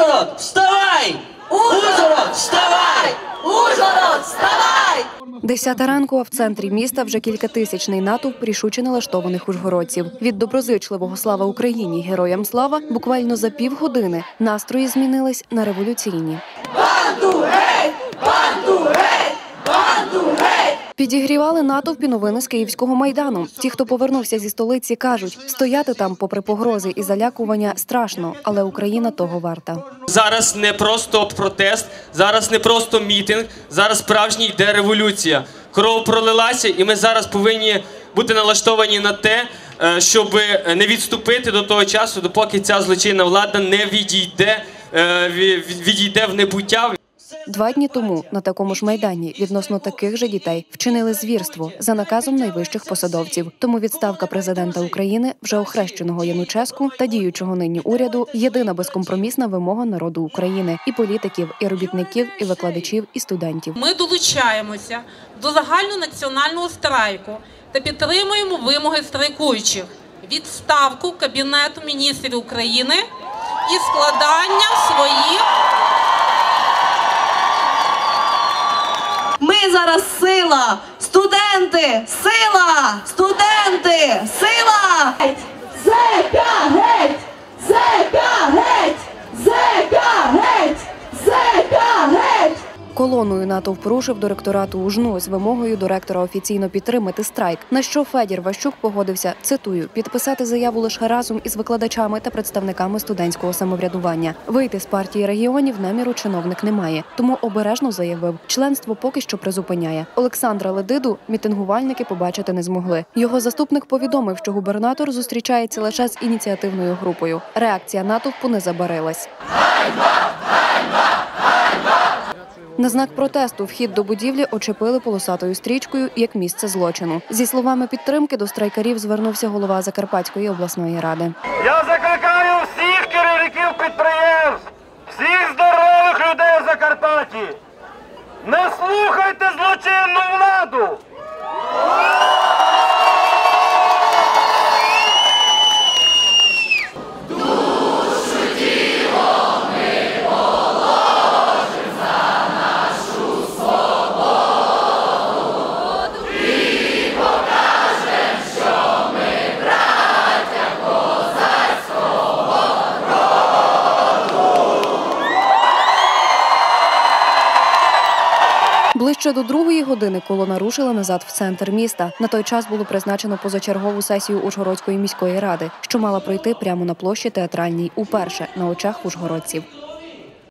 Ужгород, вставай! Ужгород, вставай! Ужгород, вставай! Десята ранку, а в центрі міста вже кількатисячний натовп рішуче налаштованих ужгородців. Від доброзичливого слава Україні, героям слава буквально за півгодини настрої змінились на революційні. Підігрівали натовпі новини з київського майдану. Ті, хто повернувся зі столиці, кажуть, стояти там, попри погрози і залякування, страшно, але Україна того варта. Зараз не просто протест, зараз не просто мітинг, зараз справжня йде революція. Кров пролилася, і ми зараз повинні бути налаштовані на те, е, щоб не відступити до того часу, допоки ця злочинна влада не відійде, е, відійде в небуття. Два дні тому на такому ж майдані відносно таких же дітей вчинили звірство за наказом найвищих посадовців. Тому відставка президента України, вже охрещеного Януческу та діючого нині уряду єдина безкомпромісна вимога народу України і політиків, і робітників, і викладачів, і студентів. Ми долучаємося до загальнонаціонального страйку та підтримуємо вимоги страйкуючих відставку Кабінету міністрів України і складання своїх зараз сила! Студенти! Сила! Студенти! Сила! Колоною натовп рушив до ректорату УЖНУ з вимогою до ректора офіційно підтримати страйк. На що Федір Ващук погодився цитую підписати заяву лише разом із викладачами та представниками студентського самоврядування. Вийти з партії регіонів наміру чиновник не має, тому обережно заявив, членство поки що призупиняє. Олександра Ледиду мітингувальники побачити не змогли. Його заступник повідомив, що губернатор зустрічається лише з ініціативною групою. Реакція натовпу не забарилась. На знак протесту вхід до будівлі очепили полосатою стрічкою як місце злочину. Зі словами підтримки до страйкарів звернувся голова Закарпатської обласної ради. Я закликаю всіх керівників підприємств, всіх здорових людей в Закарпатті. Не слухайте злочинну владу! Ближче до другої години колона рушила назад в центр міста. На той час було призначено позачергову сесію Ужгородської міської ради, що мала пройти прямо на площі театральній уперше на очах ужгородців.